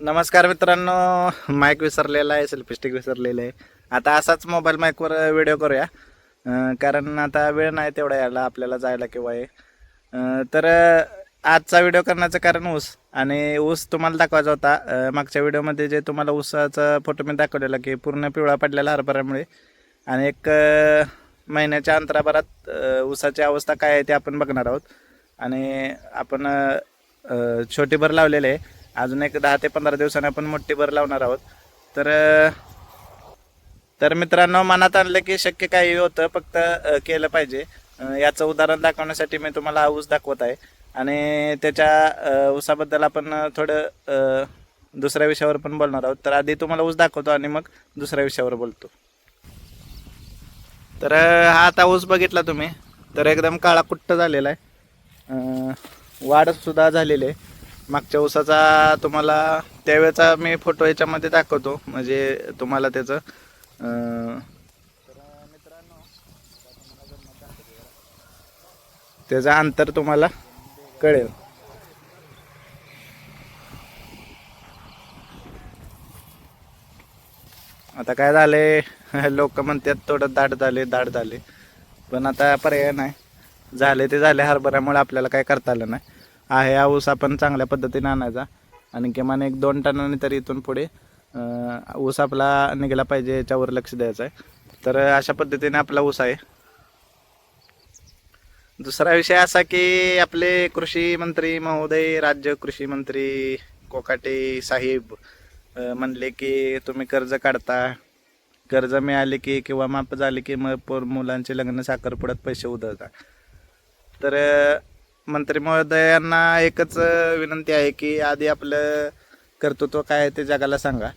नमस्कार मित्रांनो माईक विसरलेला आहे सेल्फी स्टिक विसरलेलं आहे. आता असाच मोबाईल माईकवर व्हिडिओ करूया. कारण आता वेळ नाही तेवढा यायला आपल्याला जायला किंवा हे. तर आजचा व्हिडिओ करण्याचं कारण ऊस. आणि ऊस तुम्हाला दाखवायचा होता. मागच्या व्हिडिओमध्ये जे तुम्हाला ऊसाचा फोटो मी दाखवलेला की पूर्ण पिवळा पडलेला हरभऱ्यामुळे. आणि एक महिन्याच्या अंतराभरात ऊसाची अवस्था काय आहे ते आपण बघणार आहोत. आणि आपण छोटीभर लावलेले आहे. अजून एक दहा ते पंधरा दिवसांनी आपण मोठी भर लावणार आहोत. तर तर मित्रांनो मनात आणलं की शक्य काही होतं फक्त केलं पाहिजे. याचं उदाहरण दाखवण्यासाठी मी तुम्हाला ऊस दाखवत आहे. आणि त्याच्या ऊसाबद्दल आपण थोडं दुसऱ्या विषयावर पण बोलणार आहोत. तर आधी तुम्हाला ऊस दाखवतो आणि मग दुसऱ्या विषयावर बोलतो. तर हा आता ऊस बघितला तुम्ही. तर एकदम काळा कुट्ट झालेला आहे. वाढसुद्धा झालेली आहे. मागच्या ऊसाचा तुम्हाला त्यावेळेचा मी फोटो याच्यामध्ये दाखवतो. म्हणजे तुम्हाला त्याचं त्याचं अंतर तुम्हाला कळेल. आता काय झाले लोक म्हणतात थोडं दाट झाले दाट झाले. पण आता पर्याय नाही. झाले ते झाले हरभऱ्यामुळे आपल्याला काय करता आलं नाही. आहे हा ऊस आपण चांगल्या पद्धतीने आणायचा. आणि किमान एक दोन टनाने तरी इथून पुढे ऊस आपला निघाला पाहिजे याच्यावर लक्ष द्यायचं आहे. तर अशा पद्धतीने आपला ऊस आहे. दुसरा विषय असा की आपले कृषी मंत्री महोदय राज्य कृषी मंत्री कोकाटे साहेब म्हणले की तुम्ही कर्ज काढता. कर्ज मिळाले की किंवा माफ झाले की मग पोर मुलांचे लग्न साखरपुड्यात पैसे उधळता. तर मंत्री महोदयांना एकच विनंती आहे की आधी आपलं कर्तृत्व काय आहे ते जगाला सांगा.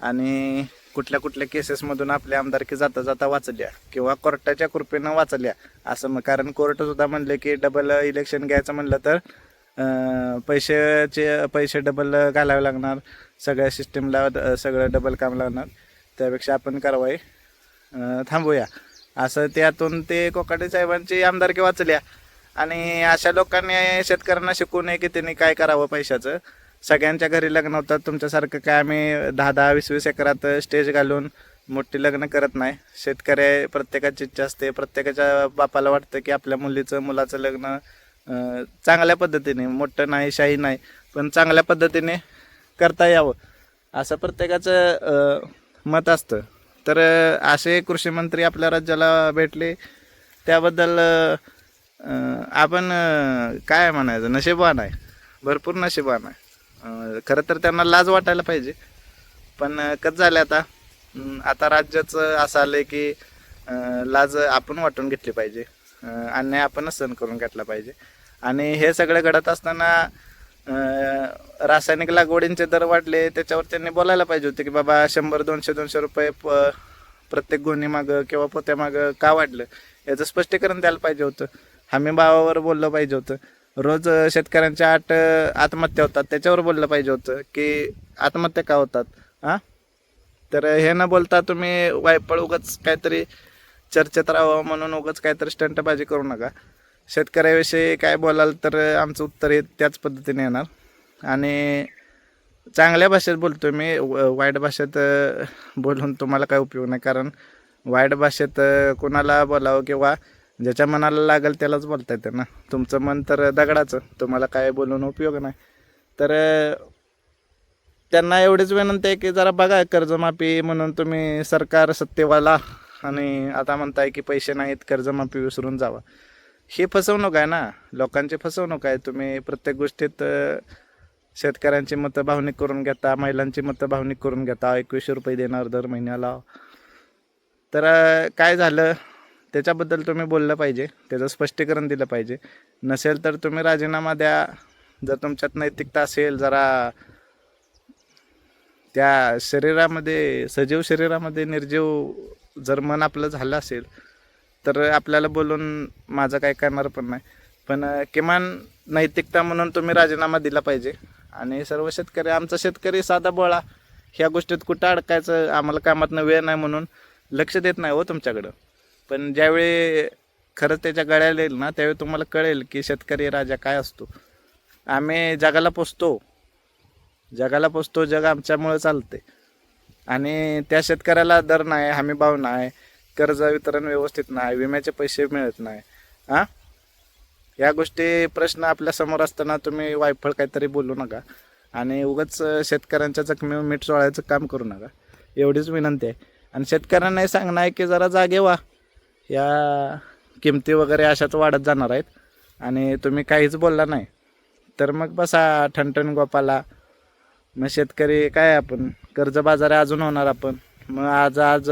आणि कुठल्या कुठल्या केसेसमधून आपल्या आमदारकी जाता जाता वाचल्या किंवा कोर्टाच्या कृपेनं वाचल्या असं मग कारण कोर्ट सुद्धा म्हणले की डबल इलेक्शन घ्यायचं म्हणलं तर पैशाचे पैसे डबल घालावे लागणार सगळ्या सिस्टीमला सगळं डबल काम लागणार त्यापेक्षा आपण कारवाई थांबूया. असं त्यातून ते कोकाटे साहेबांची आमदारकी वाचल्या. आणि अशा लोकांनी शेतकऱ्यांना शिकू नये की त्यांनी काय करावं पैशाचं. सगळ्यांच्या घरी लग्न होतात तुमच्यासारखं काय आम्ही दहा दहा वीस वीस एकरात स्टेज घालून मोठी लग्न करत नाही. शेतकरी प्रत्येकाची इच्छा असते. प्रत्येकाच्या बापाला वाटतं की आपल्या मुलीचं मुलाचं लग्न चांगल्या पद्धतीने मोठं नाही शाही नाही पण चांगल्या पद्धतीने करता यावं. असं प्रत्येकाचं मत असतं. तर असे कृषी मंत्री आपल्या राज्याला भेटले. त्याबद्दल आपण काय म्हणायचं? नशेबान आहे. भरपूर नशेबान आहे. खरं तर त्यांना लाज वाटायला पाहिजे. पण कसं झालं आता? आता राज्याचं असं आलंय की लाज आपण वाटून घेतली पाहिजे. अन्याय आपणच सहन करून घेतला पाहिजे. आणि हे सगळं घडत असताना रासायनिक लागवडींचे दर वाढले. त्याच्यावर त्यांनी बोलायला पाहिजे होते की बाबा शंभर दोनशे दोनशे रुपये प प्रत्येक गोणी मागं किंवा पोत्यामागं का वाढलं? याचं स्पष्टीकरण द्यायला पाहिजे होतं. हमी भावावर बोललं पाहिजे होतं. रोज शेतकऱ्यांच्या आठ आत्महत्या होतात. त्याच्यावर बोललं पाहिजे होतं की आत्महत्या का होतात? हां? तर हे न बोलता तुम्ही वायपळ उगाच काहीतरी चर्चेत राहावं म्हणून उगाच काहीतरी स्टंटबाजी करू नका. शेतकऱ्याविषयी काय बोलाल तर आमचं उत्तर हे त्याच पद्धतीने येणार. आणि चांगल्या भाषेत बोलतो मी. व- वाईट भाषेत बोलून तुम्हाला काय उपयोग नाही. कारण वाईट भाषेत कोणाला बोलावं किंवा ज्याच्या मनाला लागेल त्यालाच बोलता येते ना. तुमचं मन तर दगडाचं. तुम्हाला काय बोलून उपयोग नाही. तर त्यांना एवढीच विनंती आहे की जरा बघा कर्जमाफी म्हणून तुम्ही सरकार सत्तेवाला आणि आता म्हणताय की पैसे नाहीत कर्जमाफी विसरून जावा. ही फसवणूक आहे ना. लोकांची फसवणूक आहे. तुम्ही प्रत्येक गोष्टीत शेतकऱ्यांची मतं भावनिक करून घेता महिलांची मतं भावनिक करून घेता. एकवीसशे रुपये देणार दर महिन्याला. तर काय झालं? त्याच्याबद्दल तुम्ही बोललं पाहिजे त्याचं स्पष्टीकरण दिलं पाहिजे. नसेल तर तुम्ही राजीनामा द्या. जर तुमच्यात नैतिकता असेल जरा त्या शरीरामध्ये सजीव शरीरामध्ये निर्जीव जर मन आपलं झालं असेल तर आपल्याला बोलून माझं काय करणार पण नाही. पण किमान नैतिकता म्हणून तुम्ही राजीनामा दिला पाहिजे. आणि सर्व शेतकरी आमचा शेतकरी साधा बोळा ह्या गोष्टीत कुठं अडकायचं? आम्हाला कामातनं वेळ नाही म्हणून लक्ष देत नाही हो तुमच्याकडं. पण ज्यावेळी खरंच त्याच्या गळ्याला येईल ना त्यावेळी तुम्हाला कळेल की शेतकरी राजा काय असतो. आम्ही जगाला पोचतो जगाला पोचतो जग आमच्यामुळं चालते. आणि त्या शेतकऱ्याला दर नाही हमी भाव नाही कर्ज वितरण व्यवस्थित नाही विम्याचे पैसे मिळत नाही. हां या गोष्टी प्रश्न आपल्यासमोर असताना तुम्ही वायफळ काहीतरी बोलू नका. आणि उगाच शेतकऱ्यांच्या जखमीवर मीठ सोळायचं काम करू नका. एवढीच विनंती आहे. आणि शेतकऱ्यांनाही सांगणं आहे की जरा जागे व्हा. या किमती वगैरे अशाच वाढत जाणार आहेत. आणि तुम्ही काहीच बोलला नाही. तर मग बसा ठणठण गोपाला. मग शेतकरी काय आपण? कर्ज बाजार अजून होणार आपण. मग आज आज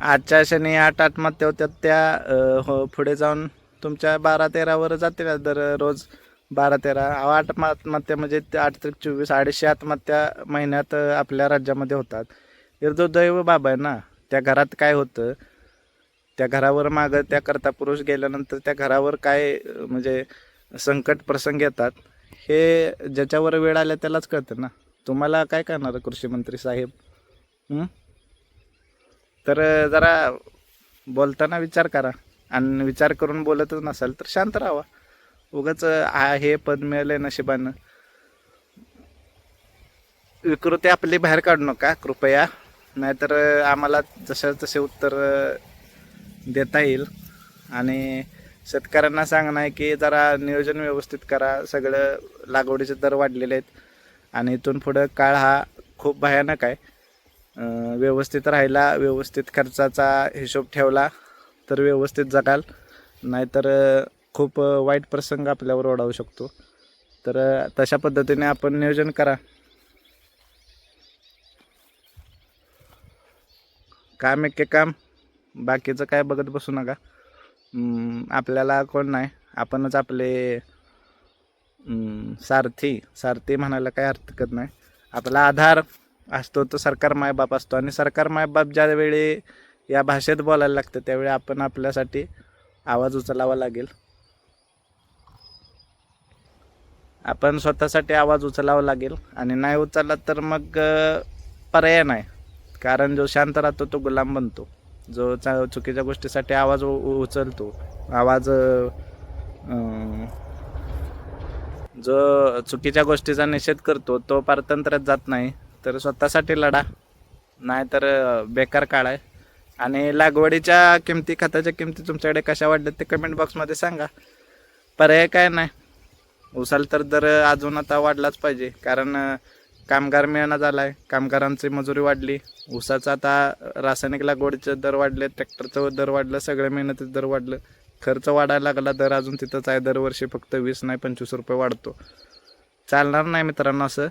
आजच्या शनी आठ आत्महत्या होत्या त्या हो पुढे जाऊन तुमच्या बारा तेरावर जातील दररोज बारा तेरा. अहो, आठ आत्महत्या म्हणजे आठ ते चोवीस अडीचशे आत्महत्या महिन्यात आपल्या राज्यामध्ये होतात. हे जो बाबा आहे ना त्या घरात काय होतं? त्या घरावर मागं त्या कर्ता पुरुष गेल्यानंतर त्या घरावर काय म्हणजे संकट प्रसंग येतात हे ज्याच्यावर वेळ आल्या त्यालाच कळतं ना. तुम्हाला काय करणार कृषी मंत्री साहेब? तर जरा बोलताना विचार करा आणि विचार करून बोलतच नसाल तर शांत राहा. उगाच हे पद मिळालंय नशिबानं. विकृती आपली बाहेर काढू नका कृपया. नाहीतर आम्हाला जसं तसे उत्तर देता येईल. आणि शेतकऱ्यांना सांगणं आहे की जरा नियोजन व्यवस्थित करा. सगळं लागवडीचे दर वाढलेले आहेत. आणि इथून पुढं काळ हा खूप भयानक आहे. व्यवस्थित राहिला व्यवस्थित खर्चाचा हिशोब ठेवला तर व्यवस्थित जगाल. नाहीतर खूप वाईट प्रसंग आपल्यावर ओढावू शकतो. तर तशा पद्धतीने आपण नियोजन करा. काम एके काम. बाकीचं काय बघत बसू नका. आपल्याला कोण नाही. आपणच आपले सारथी. सारथी म्हणायला काय हरकत नाही. आपला आधार असतो तो सरकार मायबाप असतो. आणि सरकार मायबाप ज्यावेळी या भाषेत बोलायला लागतं त्यावेळी आपण आपल्यासाठी आवाज उचलावा लागेल. आपण स्वतःसाठी आवाज उचलावा लागेल. आणि नाही उचलला तर मग पर्याय नाही. कारण जो शांत राहतो तो गुलाम बनतो. जो चा चुकीच्या गोष्टीसाठी आवाज उ- उचलतो आवाज जो चुकीच्या गोष्टीचा निषेध करतो तो पारतंत्र्यात जात नाही. तर स्वतःसाठी लढा नाहीतर बेकार काळ आहे. आणि लागवडीच्या किमती खताच्या किमती तुमच्याकडे कशा वाढल्यात ते कमेंट बॉक्समध्ये सांगा. पर्याय काय नाही. उसाल तर दर अजून आता वाढलाच पाहिजे. कारण कामगार मिळणं झाला आहे कामगारांची मजुरी वाढली. ऊसाचं आता रासायनिक लागवडीचे दर वाढले ट्रॅक्टरचं दर वाढलं सगळ्या मेहनतीचं दर वाढलं. खर्च वाढायला लागला दर अजून तिथंच आहे. दरवर्षी फक्त वीस नाही पंचवीस रुपये वाढतो. चालणार नाही मित्रांनो असं.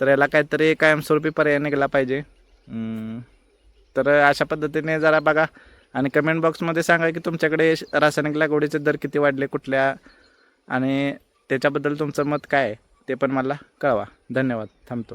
तर याला काहीतरी कायमस्वरूपी पर्याय निघाला पाहिजे. तर अशा पद्धतीने जरा बघा. आणि कमेंट बॉक्समध्ये सांगा की तुमच्याकडे रासायनिक लागवडीचे दर किती वाढले कुठल्या? आणि त्याच्याबद्दल तुमचं मत काय आहे? ते पण मला कळवा. धन्यवाद. थांबतो.